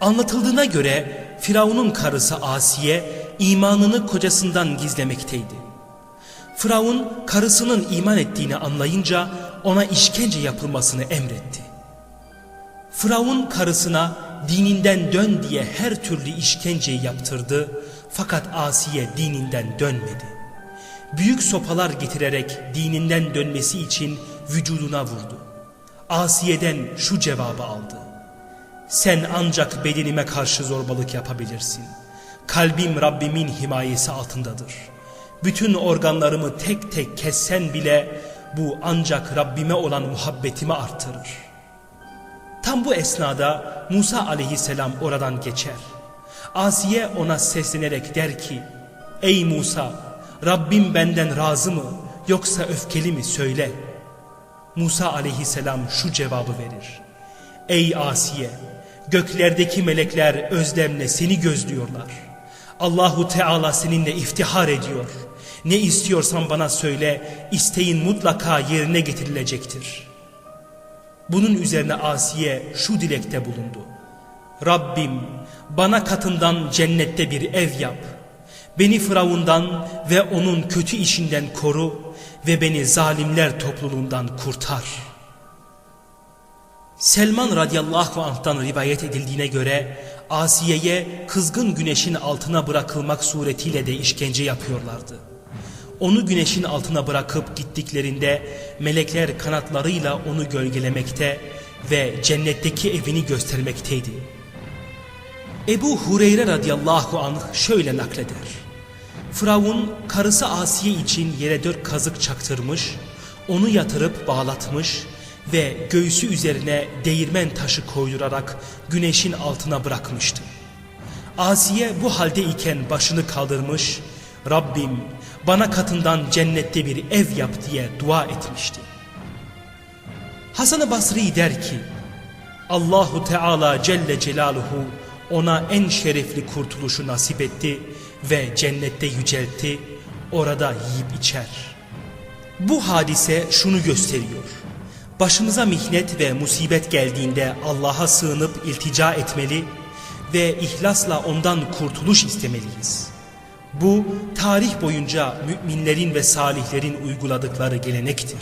Anlatıldığına göre Firavun'un karısı Asiye imanını kocasından gizlemekteydi. Firavun karısının iman ettiğini anlayınca ona işkence yapılmasını emretti. Firavun karısına dininden dön diye her türlü işkenceyi yaptırdı fakat Asiye dininden dönmedi. Büyük sopalar getirerek dininden dönmesi için vücuduna vurdu. Asiye'den şu cevabı aldı. Sen ancak bedenime karşı zorbalık yapabilirsin. Kalbim Rabbimin himayesi altındadır. Bütün organlarımı tek tek kessen bile bu ancak Rabbime olan muhabbetimi artırır. Tam bu esnada Musa aleyhisselam oradan geçer. Asiye ona seslenerek der ki, Ey Musa, Rabbim benden razı mı yoksa öfkeli mi söyle. Musa aleyhisselam şu cevabı verir. Ey Asiye, göklerdeki melekler özlemle seni gözlüyorlar. Allahu Teala seninle iftihar ediyor. Ne istiyorsan bana söyle, isteğin mutlaka yerine getirilecektir.'' Bunun üzerine Asiye şu dilekte bulundu. Rabbim bana katından cennette bir ev yap. Beni Firavundan ve onun kötü işinden koru ve beni zalimler topluluğundan kurtar. Selman radıyallahu anh'tan rivayet edildiğine göre Asiye'ye kızgın güneşin altına bırakılmak suretiyle de işkence yapıyorlardı. Onu güneşin altına bırakıp gittiklerinde melekler kanatlarıyla onu gölgelemekte ve cennetteki evini göstermekteydi. Ebu Hureyre radıyallahu anh şöyle nakleder. Firavun karısı Asiye için yere dört kazık çaktırmış, onu yatırıp bağlatmış ve göğsü üzerine değirmen taşı koydurarak güneşin altına bırakmıştı. Asiye bu halde iken başını kaldırmış, Rabbim bana katından cennette bir ev yap diye dua etmişti. Hasan-ı Basri der ki, Allahu Teala Celle Celaluhu ona en şerefli kurtuluşu nasip etti ve cennette yüceltti, orada yiyip içer. Bu hadise şunu gösteriyor. Başımıza mihnet ve musibet geldiğinde Allah'a sığınıp iltica etmeli ve ihlasla ondan kurtuluş istemeliyiz. Bu tarih boyunca müminlerin ve salihlerin uyguladıkları gelenektir.